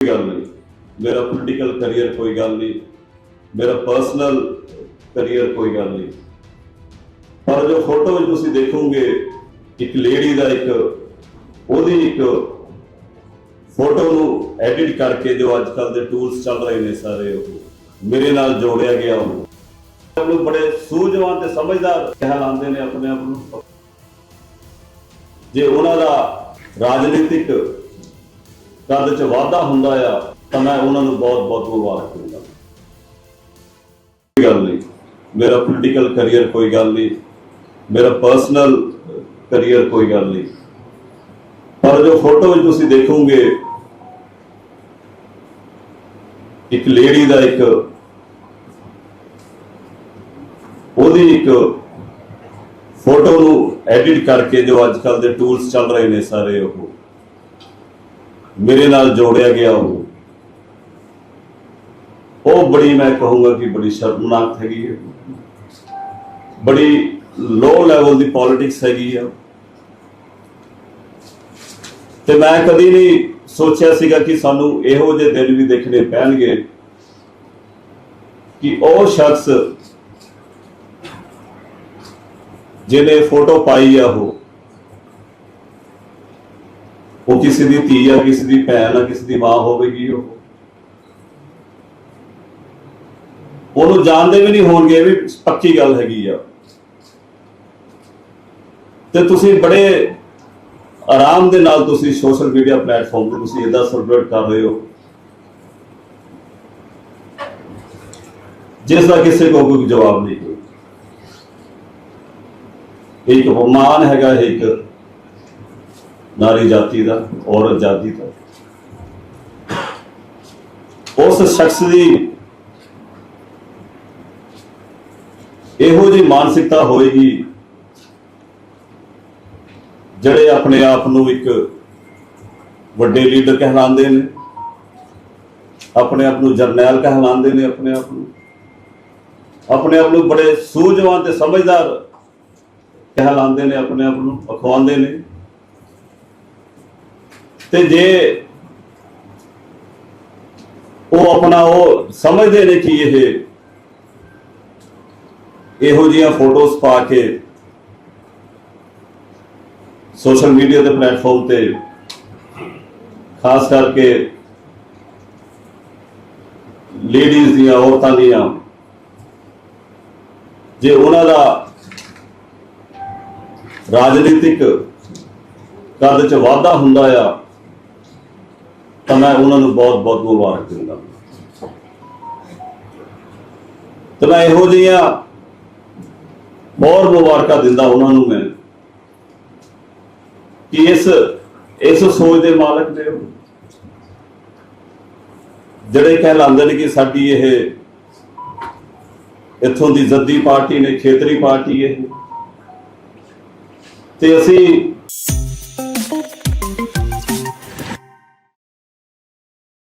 ਕੋਈ ਗੱਲ ਨਹੀਂ। ਮੇਰਾ ਪੋਲੀਟੀਕਲ ਕੈਰੀਅਰ ਕੋਈ ਗੱਲ ਨਹੀਂ। ਮੇਰਾ ਪਰਸਨਲ ਕੈਰੀਅਰ ਕੋਈ ਗੱਲ ਨਹੀਂ। ਪਰ ਜੋ ਫੋਟੋ ਵਿੱਚ ਤੁਸੀਂ ਦੇਖੋਗੇ, ਇੱਕ ਲੇਡੀ ਦਾ ਇੱਕ, ਉਹਦੀ ਇੱਕ ਫੋਟੋ ਨੂੰ ਐਡਿਟ ਕਰਕੇ ਜੋ ਅੱਜ ਕੱਲ ਦੇ ਟੂਲਸ ਚੱਲ ਰਹੇ ਨੇ ਸਾਰੇ ਉਹ, ਮੇਰੇ ਨਾਲ ਜੋੜਿਆ ਗਿਆ ਉਹ। ਉਹਨੂੰ ਬੜੇ ਸੂਝਵਾਨ ਤੇ ਸਮਝਦਾਰ ਕਹਿਲਾਉਂਦੇ ਨੇ ਆਪਣੇ ਆਪ ਨੂੰ। ਜੇ ਉਹਨਾਂ ਦਾ ਰਾਜਨੀਤਿਕ ਕੱਦ ਚ ਵਾਧਾ ਹੁੰਦਾ ਆ, ਤਾਂ ਮੈਂ ਉਹਨਾਂ ਨੂੰ ਬਹੁਤ ਬਹੁਤ ਮੁਬਾਰਕ ਦਿੰਦਾ। ਕੋਈ ਗੱਲ ਨਹੀਂ। ਮੇਰਾ ਪੋਲੀਟੀਕਲ ਕੈਰੀਅਰ ਕੋਈ ਗੱਲ ਨਹੀਂ। ਮੇਰਾ ਪਰਸਨਲ ਕੈਰੀਅਰ ਕੋਈ ਗੱਲ ਨਹੀਂ। ਪਰ ਜੋ ਫੋਟੋ ਵਿੱਚ ਤੁਸੀਂ ਦੇਖੋਗੇ, ਇੱਕ ਲੇਡੀ ਦਾ ਇੱਕ, ਉਹਦੀ ਇੱਕ ਫੋਟੋ ਨੂੰ ਐਡਿਟ ਕਰਕੇ ਜੋ ਅੱਜ ਕੱਲ ਦੇ ਟੂਲਸ ਚੱਲ ਰਹੇ ਨੇ ਸਾਰੇ ਉਹ। ਮੇਰੇ ਨਾਲ ਜੋੜਿਆ ਗਿਆ ਉਹ। ਉਹ ਬੜੀ ਮੈਂ ਕਹੂੰਗਾ ਕਿ ਬੜੀ ਸ਼ਰਮਨਾਕ ਹੈਗੀ ਹੈ। ਬੜੀ ਲੋ ਲੈਵਲ ਦੀ ਪੋਲਿਟਿਕਸ ਹੈਗੀ ਆ। ਤੇ ਮੈਂ ਕਦੀ ਨਹੀਂ ਸੋਚਿਆ ਸੀਗਾ ਕਿ ਸਾਨੂੰ ਇਹੋ ਜਿਹੇ ਦਿਨ ਵੀ ਦੇਖਣੇ ਪੈਣਗੇ ਕਿ ਉਹ ਸ਼ਖਸ ਜਿਹਨੇ ਫੋਟੋ ਪਾਈ ਆ ਉਹ ਉਹ ਕਿਸੇ ਦੀ ਧੀ ਆ, ਕਿਸੇ ਦੀ ਭੈਣ ਆ, ਕਿਸੇ ਦੀ ਮਾਂ ਹੋਵੇਗੀ ਉਹ। ਉਹਨੂੰ ਜਾਣਦੇ ਵੀ ਨਹੀਂ ਹੋਣਗੇ ਇਹ ਵੀ ਪੱਕੀ ਗੱਲ ਹੈਗੀ ਆ। ਤੇ ਤੁਸੀਂ ਬੜੇ ਆਰਾਮ ਦੇ ਨਾਲ ਤੁਸੀਂ ਸੋਸ਼ਲ ਮੀਡੀਆ ਪਲੇਟਫਾਰਮ ਤੇ ਤੁਸੀਂ ਇਦਾਂ ਸੈਲੀਬ੍ਰੇਟ ਕਰ ਰਹੇ ਹੋ। ਜਿਸ ਦਾ ਕਿਸੇ ਕੋ ਕੋਈ ਜਵਾਬ ਨਹੀਂ। ਕੋਈ ਇੱਕ ਅਪਮਾਨ ਹੈਗਾ, ਇੱਕ ਨਾਰੀ ਜਾਤੀ ਦਾ, ਔਰਤ ਜਾਤੀ ਦਾ। ਉਸ ਸ਼ਖਸ ਦੀ ਇਹੋ ਜਿਹੀ ਮਾਨਸਿਕਤਾ ਹੋਏਗੀ, ਜਿਹੜੇ ਆਪਣੇ ਆਪ ਨੂੰ ਇੱਕ ਵੱਡੇ ਲੀਡਰ ਕਹਿਲਾਉਂਦੇ ਨੇ, ਆਪਣੇ ਆਪ ਨੂੰ ਜਰਨੈਲ ਕਹਿਲਾਉਂਦੇ ਨੇ ਆਪਣੇ ਆਪ ਨੂੰ। ਆਪਣੇ ਆਪ ਨੂੰ ਬੜੇ ਸੂਝਵਾਨ ਤੇ ਸਮਝਦਾਰ ਕਹਿਲਾਉਂਦੇ ਨੇ, ਆਪਣੇ ਆਪ ਨੂੰ ਅਖਵਾਉਂਦੇ ਨੇ। ਤੇ ਜੇ ਉਹ ਆਪਣਾ ਉਹ ਸਮਝਦੇ ਨੇ ਕਿ ਇਹ ਇਹੋ ਜਿਹੀਆਂ ਫੋਟੋਜ਼ ਪਾ ਕੇ ਸੋਸ਼ਲ ਮੀਡੀਆ ਦੇ ਪਲੇਟਫਾਰਮ ਤੇ ਖਾਸ ਕਰਕੇ ਲੇਡੀਜ਼ ਦੀਆਂ ਔਰਤਾਂ ਦੀਆਂ, ਜੇ ਉਹਨਾਂ ਦਾ ਰਾਜਨੀਤਿਕ ਕਦ ਚ ਵਾਧਾ ਹੁੰਦਾ ਆ ਤਾਂ ਮੈਂ ਉਹਨਾਂ ਨੂੰ ਬਹੁਤ ਬਹੁਤ ਮੁਬਾਰਕ ਦਿੰਦਾ। ਤੇ ਮੈਂ ਇਹੋ ਜਿਹੀਆਂ ਬਹੁਤ ਮੁਬਾਰਕਾਂ ਦਿੰਦਾ ਉਹਨਾਂ ਨੂੰ ਮੈਂ। ਕਿ ਇਸ ਇਸ ਸੋਚ ਦੇ ਮਾਲਕ ਦੇ ਉਹ। ਜਿਹੜੇ ਕਹਿਲਾਉਂਦੇ ਨੇ ਕਿ ਸਾਡੀ ਇਹ, ਇੱਥੋਂ ਦੀ ਜ਼ੱਦੀ ਪਾਰਟੀ ਨੇ, ਖੇਤਰੀ ਪਾਰਟੀ ਇਹ। ਤੇ ਅਸੀਂ